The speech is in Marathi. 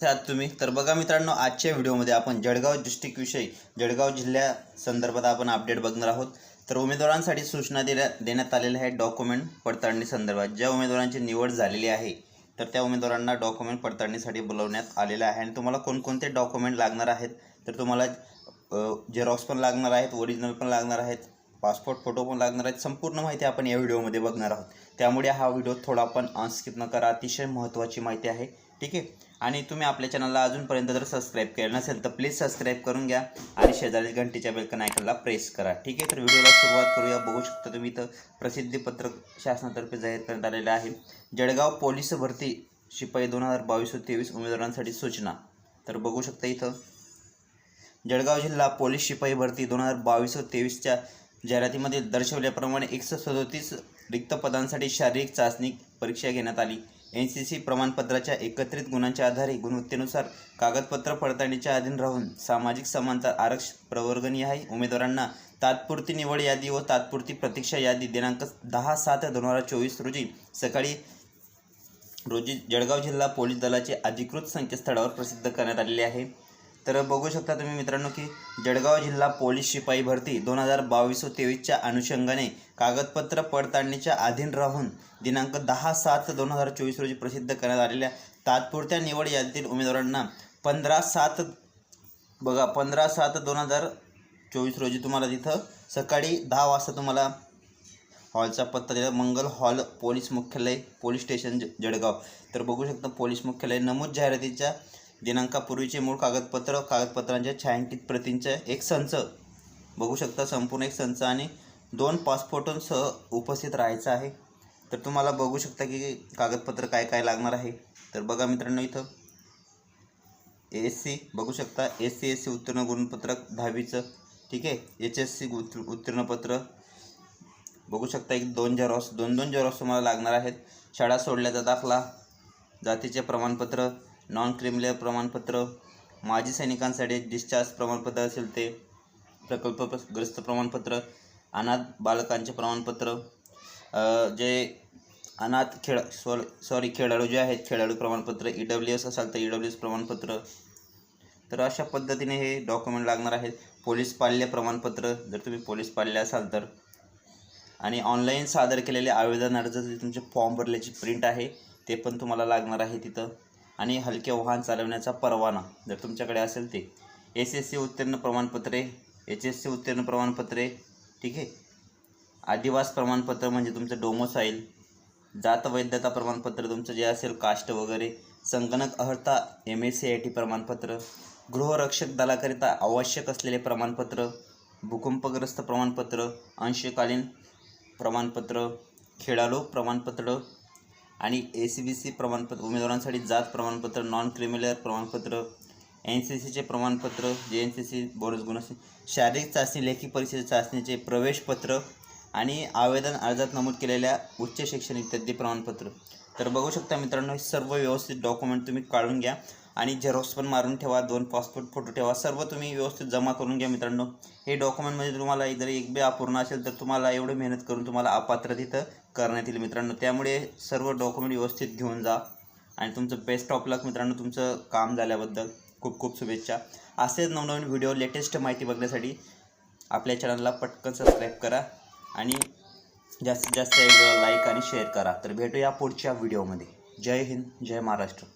आहात तुम्ही. तर बघा मित्रांनो आजच्या व्हिडिओमध्ये आपण जळगाव डिस्ट्रिक्टविषयी जळगाव जिल्ह्या संदर्भात आपण अपडेट बघणार आहोत. तर उमेदवारांसाठी सूचना दिल्या देण्यात आलेल्या आहेत डॉक्युमेंट पडताळणी संदर्भात. ज्या उमेदवारांची निवड झालेली आहे तर त्या उमेदवारांना डॉक्युमेंट पडताळणीसाठी बोलवण्यात आलेलं आहे. आणि तुम्हाला कोणकोणते डॉक्युमेंट लागणार आहेत तर तुम्हाला झेरॉक्स पण लागणार आहेत ओरिजिनल पण लागणार आहेत पासपोर्ट फोटो पण लागणार आहेत. संपूर्ण माहिती आपण या व्हिडिओमध्ये बघणार आहोत. त्यामुळे हा व्हिडिओ थोडा पण अनस्किप न करा. अतिशय महत्त्वाची माहिती आहे. ठीक आहे? आणि तुम्ही आपल्या चॅनलला अजूनपर्यंत जर सबस्क्राईब केलं नसेल तर प्लीज सबस्क्राईब करून घ्या आणि शेजारी घंटीच्या बेलकन आयकनला प्रेस करा. ठीक आहे? तर व्हिडिओला सुरुवात करूया. बघू शकता तुम्ही इथं प्रसिद्धीपत्रक शासनातर्फे जाहीर करण्यात आलेलं आहे. जळगाव पोलीस भरती शिपाई दोन हजार बावीस व तेवीस उमेदवारांसाठी सूचना. तर बघू शकता इथं. जळगाव जिल्हा पोलीस शिपाई भरती दोन हजार बावीस व तेवीसच्या जाहिरातीमध्ये दर्शवल्याप्रमाणे एकशे सदोतीस रिक्त पदांसाठी शारीरिक चाचणी परीक्षा घेण्यात आली. एन सी सी प्रमाणपत्राच्या एकत्रित गुणांच्या आधारे गुणवत्तेनुसार कागदपत्र पडताळणीच्या अधीन राहून सामाजिक समानता आरक्षण प्रवर्गणी आहे. उमेदवारांना तात्पुरती निवड यादी व तात्पुरती प्रतीक्षा यादी दिनांक दहा सात दोन हजार चोवीस रोजी सकाळी रोजी जळगाव जिल्हा पोलीस दलाचे अधिकृत संकेतस्थळावर प्रसिद्ध करण्यात आलेले आहे. तर बघू शकता तुम्ही मित्रांनो की जळगाव जिल्हा पोलीस शिपाई भरती दोन हजार बावीस व तेवीसच्या अनुषंगाने कागदपत्र पडताळणीच्या अधीन राहून दिनांक दहा सात दोन हजार चोवीस रोजी प्रसिद्ध करण्यात आलेल्या तात्पुरत्या निवड यादीतील उमेदवारांना पंधरा सात बघा पंधरा सात दोन हजार चोवीस रोजी तुम्हाला तिथं सकाळी दहा वाजता तुम्हाला हॉलचा पत्ता दिला. मंगल हॉल पोलीस मुख्यालय पोलीस स्टेशन ज जळगाव. तर बघू शकता पोलीस मुख्यालय नमूद जाहिरातीच्या दिनांकापूर्वीचे मूळ कागदपत्र कागदपत्रांच्या छायांकित प्रतींचा एक संच. बघू शकता संपूर्ण एक संच आणि दोन पासपोर्टसह उपस्थित राहायचं आहे. तर तुम्हाला बघू शकता की कागदपत्र काय काय लागणार आहे. तर बघा मित्रांनो इथं. एस सी बघू शकता. एस सी एस सी उत्तीर्ण गुणपत्रक दहावीचं. ठीक आहे? एच एस सी उत्तीर्णपत्र बघू शकता एक दोन झेरॉक्स दोन दोन झेरॉक्स तुम्हाला लागणार आहेत. शाळा सोडल्याचा दाखला जातीचे प्रमाणपत्र नॉन क्रिमिनल प्रमाणपत्र माजी सैनिकांसाठी डिस्चार्ज प्रमाणपत्र असेल ते प्रकल्पग्रस्त प्रमाणपत्र अनाथ बालकांचे प्रमाणपत्र जे अनाथ खेळ सॉरी सॉरी खेळाडू जे आहेत खेळाडू प्रमाणपत्र ई डब्ल्यू एस असाल तर ई डब्ल्यू एस प्रमाणपत्र. तर अशा पद्धतीने हे डॉक्युमेंट लागणार आहेत. पोलीस पाल्य प्रमाणपत्र जर तुम्ही पोलीस पाल्य असाल तर. आणि ऑनलाईन सादर केलेले आवेदन अर्ज तुमचे फॉर्म भरल्याची प्रिंट आहे ते पण तुम्हाला लागणार आहे तिथं. आणि हलके वाहन चालवण्याचा परवाना जर तुमच्याकडे असेल ते. एस एस सी उत्तीर्ण प्रमाणपत्रे एच एस सी उत्तीर्ण प्रमाणपत्रे ठीक आहे? आदिवास प्रमाणपत्र म्हणजे तुमचं डोमोसाईल जात वैधता प्रमाणपत्र तुमचं जे असेल कास्ट वगैरे संगणक अर्हता M S C I T प्रमाणपत्र गृहरक्षक दलाकरिता आवश्यक असलेले प्रमाणपत्र भूकंपग्रस्त प्रमाणपत्र अंशकालीन प्रमाणपत्र खेळाडू प्रमाणपत्र आणि ए सी बी सी प्रमाणपत्र उमेदवारांसाठी जात प्रमाणपत्र नॉन क्रिमिनल प्रमाणपत्र एन सी सीचे प्रमाणपत्र जे एन सी सी बोनस गुण शारीरिक चाचणी लेखी परीक्षेच्या चाचणीचे प्रवेशपत्र आणि आवेदन अर्जात नमूद केलेल्या उच्च शैक्षणिक इत्यादी प्रमाणपत्र. तर बघू शकता मित्रांनो हे सर्व व्यवस्थित डॉक्युमेंट तुम्ही काढून घ्या. आणि झेरॉक्स पण मारून ठेवा दोन पासपोर्ट फोटो ठेवा सर्व तुम्ही व्यवस्थित जमा करून घ्या मित्रांनो. हे डॉक्युमेंटमध्ये तुम्हाला जर एक बी अपूर्ण असेल तर तुम्हाला एवढी मेहनत करून तुम्हाला अपात्र तिथं करण्यात येईल मित्रांनो. त्यामुळे सर्व डॉक्युमेंट व्यवस्थित घेऊन जा. आणि तुमचं बेस्ट ऑफ लक मित्रांनो तुमचं काम झाल्याबद्दल खूप खूप शुभेच्छा. असेच नवनवीन व्हिडिओ लेटेस्ट माहिती बघण्यासाठी आपल्या चॅनलला पटकन सबस्क्राईब करा आणि जास्तीत जास्त व्हिडिओ लाईक आणि शेअर करा. तर भेटूया पुढच्या व्हिडिओमध्ये जय हिंद जय महाराष्ट्र.